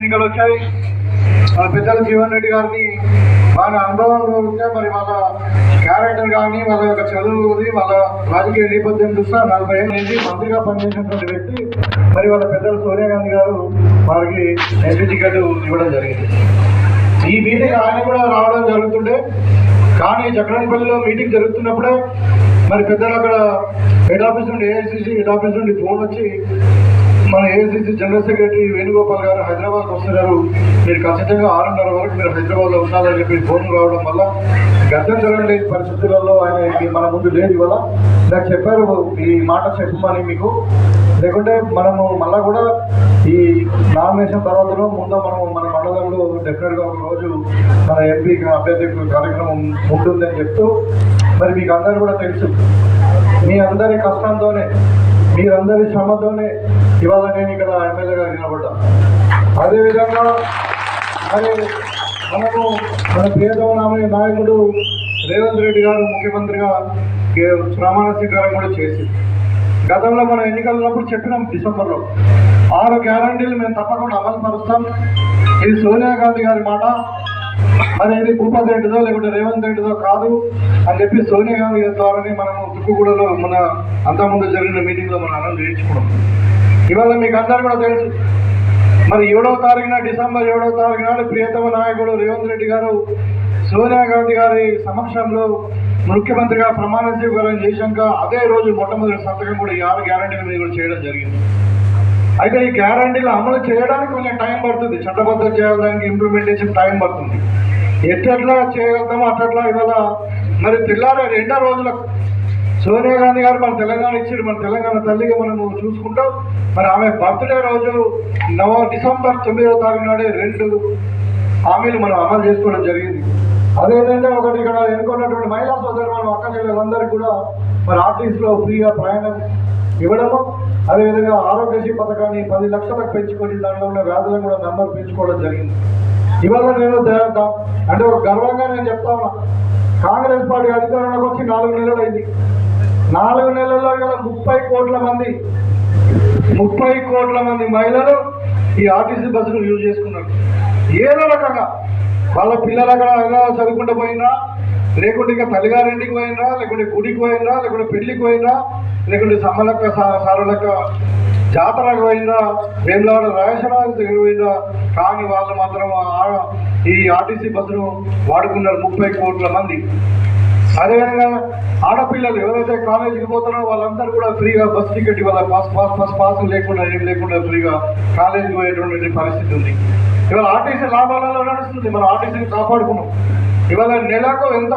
ఎన్నికలు వచ్చాయి. మన పెద్దల జీవన్ రెడ్డి గారిని వాళ్ళ అనుభవం ఉంటే మరి వాళ్ళ క్యారెక్టర్ కానీ వాళ్ళ యొక్క చదువుది వాళ్ళ రాజకీయ నేపథ్యం చూస్తే నలభై ఏళ్ళు నుంచి మంత్రిగా పనిచేసినటువంటి వ్యక్తి మరి వాళ్ళ పెద్దలు సోనియా గాంధీ గారు వారికి ఎంపీ టికెట్ ఇవ్వడం జరిగింది. ఈ మీటింగ్ ఆయన కూడా రావడం జరుగుతుండే. కానీ చక్రానిపల్లిలో మీటింగ్ జరుగుతున్నప్పుడే మరి పెద్దలు అక్కడ హెడ్ ఆఫీస్ నుండి ఏఐసిసి హెడ్ ఆఫీస్ నుండి ఫోన్ వచ్చి మన ఏఐసిసి జనరల్ సెక్రటరీ వేణుగోపాల్ గారు హైదరాబాద్ వస్తున్నారు. మీరు ఖచ్చితంగా ఆరున్నర వరకు మీరు హైదరాబాద్లో ఉండాలని చెప్పి ఫోన్ రావడం వల్ల గద్దెంతరం లేని పరిస్థితులలో ఆయన ఇది మన ముందు లేదు ఇవాళ. నాకు చెప్పారు ఈ మాట చెప్పమని మీకు. లేకుంటే మనము మళ్ళా కూడా ఈ నామినేషన్ తర్వాతలో ముందు మనం మన మండలంలో డెఫినెట్గా ఒక రోజు మన ఎంపీ అభ్యర్థి కార్యక్రమం ఉంటుందని చెప్తూ మరి మీకు అందరూ కూడా తెలుసు. మీ అందరి కష్టంతోనే మీరందరి శ్రమతోనే ఇవాళ నేను ఇక్కడ ఎమ్మెల్యేగా నిలబడ్డా. అదేవిధంగా మరి మనము మన ప్రియతమ నాయకుడు రేవంత్ రెడ్డి గారు ముఖ్యమంత్రిగా ప్రమాణ స్వీకారం కూడా చేసి గతంలో మనం ఎన్నికలు ఉన్నప్పుడు చెప్పినాం డిసెంబర్లో. ఆరు గ్యారంటీలు మేము తప్పకుండా అమలు పరుస్తాం. ఇది సోనియా గాంధీ గారి మాట. మరి ఇది భూపతి రెడ్డిదో లేకుంటే రేవంత్ రెడ్డిదో కాదు అని చెప్పి సోనియా గాంధీ గారి ద్వారానే మనము తుక్కుగూడలో మన అంతకుముందు జరిగిన మీటింగ్లో మనం అన్నం చేయించుకున్నాం. ఇవాళ మీకు అందరు కూడా తెలుసు. మరి ఏడవ తారీఖున డిసెంబర్ ఏడవ తారీఖు నాడు ప్రియతమ నాయకుడు రేవంత్ రెడ్డి గారు సోనియా గాంధీ గారి సమక్షంలో ముఖ్యమంత్రిగా ప్రమాణ స్వీకారం చేశాక అదే రోజు మొట్టమొదటి సంతకం కూడా ఈ ఆరు గ్యారంటీల మీద కూడా చేయడం జరిగింది. అయితే ఈ గ్యారంటీలు అమలు చేయడానికి కొంచెం టైం పడుతుంది. చట్టబద్ధం చేయడానికి ఇంప్లిమెంటేషన్ టైం పడుతుంది. ఎట్లా చేయగలుగుతామో అట్లా ఇవాళ మరి తెల్లారే రెండో రోజులకు సోనియా గాంధీ గారు మన తెలంగాణ ఇచ్చారు. మన తెలంగాణ తల్లిగా మనము చూసుకుంటాం. మరి ఆమె బర్త్డే రోజు నవ డిసెంబర్ తొమ్మిదవ తారీఖు నాడే రెండు హామీలు మనం అమలు చేసుకోవడం జరిగింది. అదేవిధంగా ఒకటి ఇక్కడ ఎన్నుకున్నటువంటి మహిళా సోదరు మనం అక్క చెల్లెలందరికీ కూడా మరి ఆర్టీసీలో ఫ్రీగా ప్రయాణం ఇవ్వడము. అదేవిధంగా ఆరోగ్యశ్రీ పథకాన్ని పది లక్షలకు పెంచుకొని దాంట్లో ఉన్న వ్యాధులను కూడా నెంబర్ పెంచుకోవడం జరిగింది. ఇవాళ నేను దే- అంటే ఒక గర్వంగా నేను చెప్తా ఉన్నా. కాంగ్రెస్ పార్టీ అధికారంలోకి వచ్చి నాలుగు నెలలు అయింది నాలుగు నెలల్లో గల ముప్పై కోట్ల మంది ముప్పై కోట్ల మంది మహిళలు ఈ ఆర్టీసీ బస్సును యూజ్ చేసుకున్నారు. ఏదో రకంగా వాళ్ళ పిల్లలు అక్కడ ఎలా చదువుకుంటూ పోయినా లేకుంటే ఇంకా తల్లిగారింటికి పోయినా లేకుంటే గుడికి పోయినా లేకుంటే పెళ్ళికి పోయినా లేకుంటే సమ్మలక్క సా- సారులక్క జాతరకు పోయినా వేములవాడ రాజేశ్వరానికి పోయినా కానీ వాళ్ళు మాత్రం ఈ ఆర్టీసీ బస్సును వాడుకున్నారు ముప్పై కోట్ల మంది. అదేవిధంగా ఆడపిల్లలు ఎవరైతే కాలేజీకి పోతారో వాళ్ళందరూ కూడా ఫ్రీగా బస్ టికెట్ ఇవాళ పాస్ పాస్ పాస్ పాస్ లేకుండా ఏం లేకుండా ఫ్రీగా కాలేజీకి పోయేటువంటి పరిస్థితి ఉంది. ఇవాళ ఆర్టీసీ లాభాలలో నడుస్తుంది. మనం ఆర్టీసీని కాపాడుకున్నాం. ఇవాళ నెలకు ఎంత